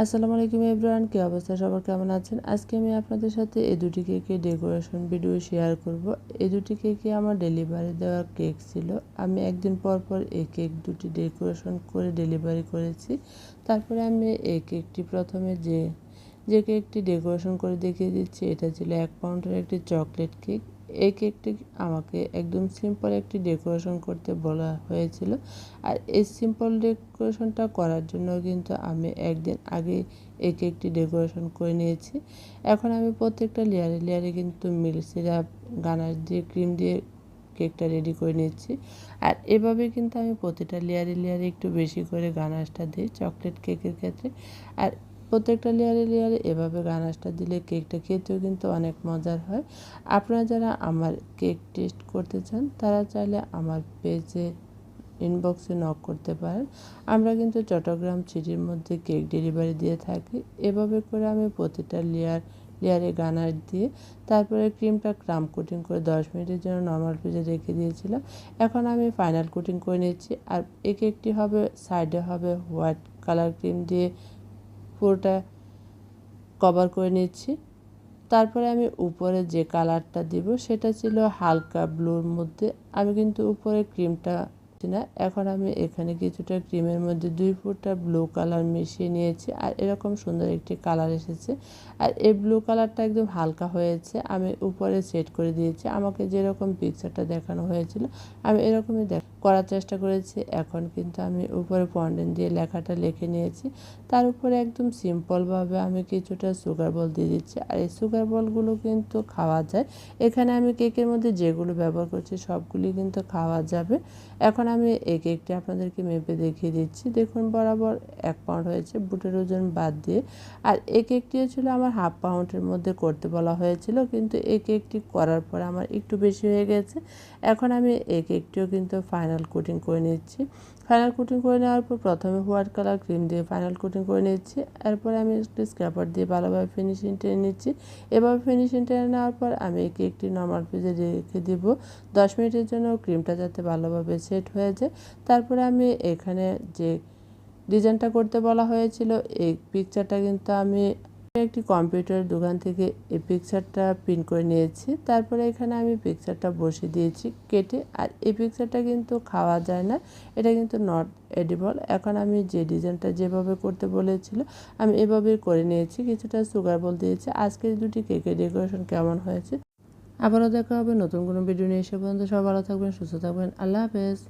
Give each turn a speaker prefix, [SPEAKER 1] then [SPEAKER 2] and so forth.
[SPEAKER 1] আসসালামু আলাইকুম এভরিওয়ান, কী অবস্থা? সবার কেমন আছেন? আজকে আমি আপনাদের সাথে এই দুটি কেকের ডেকোরেশন ভিডিও শেয়ার করব। এই দুটি কেকে আমার ডেলিভারি দেওয়া কেক ছিল। আমি একদিন পর পর এই কেক দুটি ডেকোরেশন করে ডেলিভারি করেছি। তারপরে আমি এই কেকটি প্রথমে যে যে কেকটি ডেকোরেশন করে দেখিয়ে দিচ্ছি। এটা ছিল এক পাউন্ডের একটি চকলেট কেক এই কেকটি আমাকে একদম সিম্পল একটি ডেকোরেশন করতে বলা হয়েছিল। আর এই সিম্পল ডেকোরেশনটা করার জন্য কিন্তু আমি একদিন আগে এই কেকটি ডেকোরেশন করে নিয়েছি। এখন আমি প্রত্যেকটা লেয়ারে লেয়ারে কিন্তু মিল সিরাপ গানার দিয়ে ক্রিম দিয়ে কেকটা রেডি করে নিচ্ছি আর এভাবে কিন্তু আমি প্রতিটা লেয়ারে লেয়ারে একটু বেশি করে গানাশটা দিই চকলেট কেকের ক্ষেত্রে। আর প্রত্যেকটা লেয়ারে লেয়ারে এভাবে গানাশটা দিলে কেকটা খেতেও কিন্তু অনেক মজার হয়। আপনারা যারা আমার কেক টেস্ট করতে চান, তারা চাইলে আমার পেজে ইনবক্সে নক করতে পারেন। আমরা কিন্তু চট্টগ্রাম সিটির মধ্যে কেক ডেলিভারি দিয়ে থাকি। এভাবে করে আমি প্রতিটা লেয়ার, লেয়ারে গানার দিয়ে তারপরে ক্রিমটা ক্রাম কোটিং করে দশ মিনিটের জন্য নর্মাল পেজে রেখে দিয়েছিলাম। এখন আমি ফাইনাল কোটিং করে নিচ্ছি। আর এই কেকটি হবে সাইডে হবে হোয়াইট কালার ক্রিম দিয়ে পুরোটা কভার করে নিচ্ছি। তারপরে আমি উপরে যে কালারটা দিব, সেটা ছিল হালকা ব্লুর মধ্যে। আমি কিন্তু উপরে ক্রিমটা না। এখন আমি এখানে কিছুটা ক্রিমের মধ্যে দুই ফুটটা ব্লু কালার মিশিয়ে নিয়েছি আর এরকম সুন্দর একটি কালার এসেছে। আর এই ব্লু কালারটা একদম হালকা হয়েছে, আমি উপরে সেট করে দিয়েছি। আমাকে যেরকম পিকচারটা দেখানো হয়েছিল, আমি এরকমই দেখ করার চেষ্টা করেছি। এখন কিন্তু আমি উপরে পন্ডেন দিয়ে লেখাটা লিখে নিয়েছি। তার উপরে একদম সিম্পলভাবে আমি কিছুটা সুগার বল দিয়ে দিচ্ছি। আর এই সুগার বলগুলো কিন্তু খাওয়া যায়। এখানে আমি কেকের মধ্যে যেগুলো ব্যবহার করছি, সবগুলি কিন্তু খাওয়া যাবে। এখন আমি এক একটি আপনাদেরকে মেপে দেখিয়ে দিচ্ছি। দেখুন, বরাবর এক পাউন্ড হয়েছে, বুটের ওজন বাদ দিয়ে। আর এক একটি ছিল আমার হাফ পাউন্ডের মধ্যে করতে বলা হয়েছিল, কিন্তু এক কেকটি করার পর আমার একটু বেশি হয়ে গেছে। এখন আমি এক একটিও কিন্তু ফাইনাল কোটিং করে নিচ্ছি। ফাইনাল কোটিং করে নেওয়ার পর প্রথমে হোয়াইট কালার ক্রিম দিয়ে ফাইনাল কোটিং করে নিচ্ছি। এরপরে আমি একটু স্ক্র্যাপার দিয়ে ভালোভাবে ফিনিশিং টেনে নিচ্ছি। এভাবে ফিনিশিং টেনে নেওয়ার পর আমি এই কেকটি নর্মাল পেজে রেখে দিব। দশ মিনিটের জন্য ক্রিমটা যাতে ভালোভাবে সেট হয়ে যায়। তারপরে আমি এখানে যে ডিজাইনটা করতে বলা হয়েছিল, এই পিকচারটা কিন্তু আমি একটি কম্পিউটার দোকান থেকে এই পিকচারটা প্রিন্ট করে নিয়েছি। তারপরে এখানে আমি পিকচারটা বসিয়ে দিয়েছি কেটে। আর এই পিকচারটা কিন্তু খাওয়া যায় না। এটা কিন্তু নট এডিবল এখন আমি যে ডিজাইনটা যেভাবে করতে বলেছিল, আমি এভাবেই করে নিয়েছি। কিছুটা সুগার বল দিয়েছি। আজকের দুটি কেকের ডেকোরেশন কেমন হয়েছে? আবারও দেখা হবে নতুন কোনো ভিডিও নিয়ে। এসে পর্যন্ত সব ভালো থাকবেন, সুস্থ থাকবেন। আল্লাহ হাফেজ।